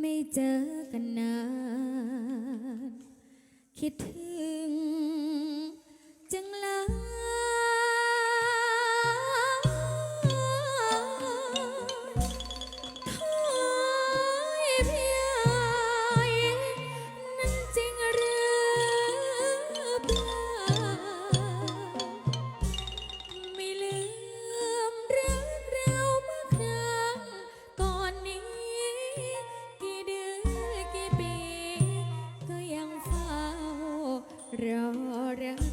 ไม่เจอกันนาน คิดถึงจังเลย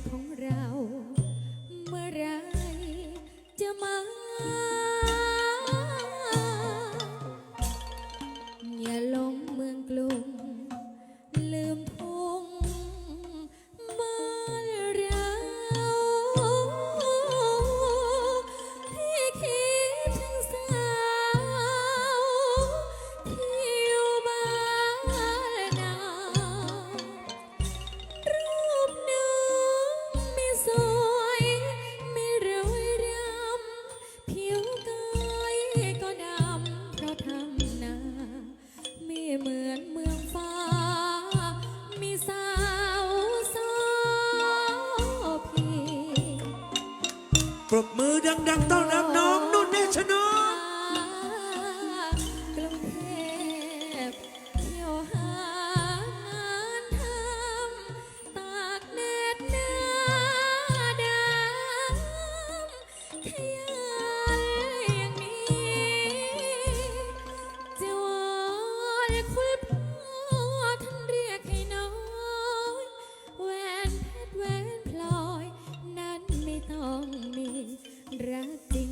ของเรา เมื่อไรจะมา ดังๆต้อนรับน้องนุ่นเนชนกกรุงเทพเที่ยวหางานทำตากแดดหน้าดำขยันอย่างนี้จะวอนคุณ รั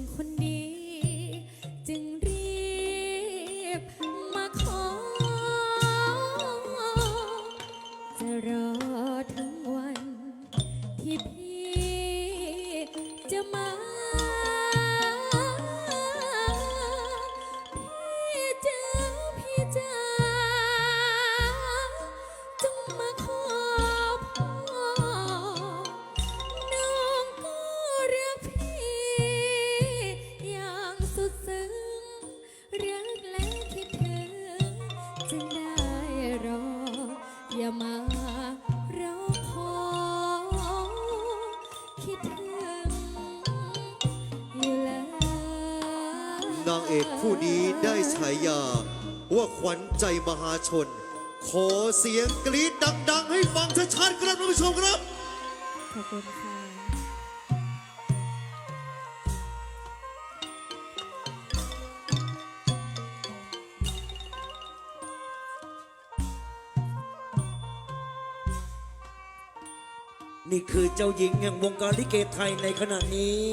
เอกผู้นี้ได้ฉายา ว่าขวัญใจมหาชน ขอเสียงกรี๊ดดัง ๆ ให้ฟังชัดๆครับท่านผู้ชมครับ ขอบคุณค่ะนี่คือเจ้าหญิงแห่งวงการลิเกไทยในขณะนี้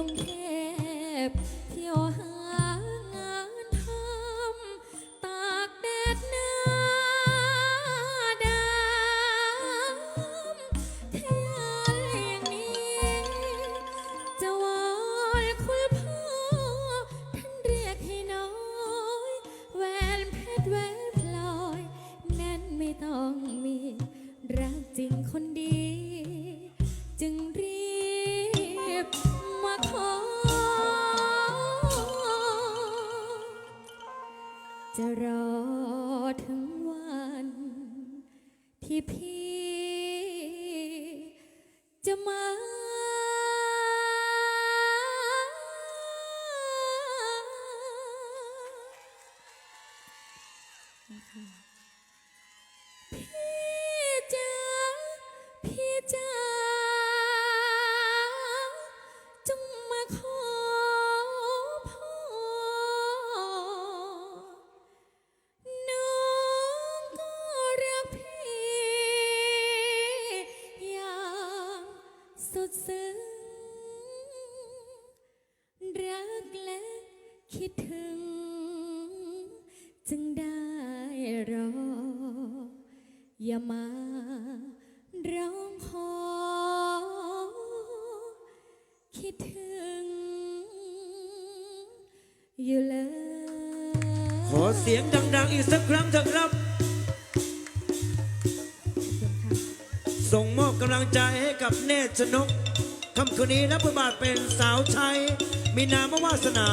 รุงเทพเที่ยวหางานทำตากแดดหน้าดำที่อะไรอย่างนี้ จะวอนคุณพ่อท่านเรียกให้น้อยแหวนเพชรแหวนพลอย นั้นไม่ต้องมี รักจริงคนดี จะรอถึงวัน ที่พี่ จะมา ดซึ้งรักและคิดถึง จึงได้รอ อย่ามาร้องขอคิดถึง อยู่เลย ขอเสียงดัง ๆ อีกสักครั้งเถอะครับ ส่งมอบกำลังใจให้กับเนตรชนกคำคืนนี้รับบทบาทเป็นสาวใช้มีนามวาสนา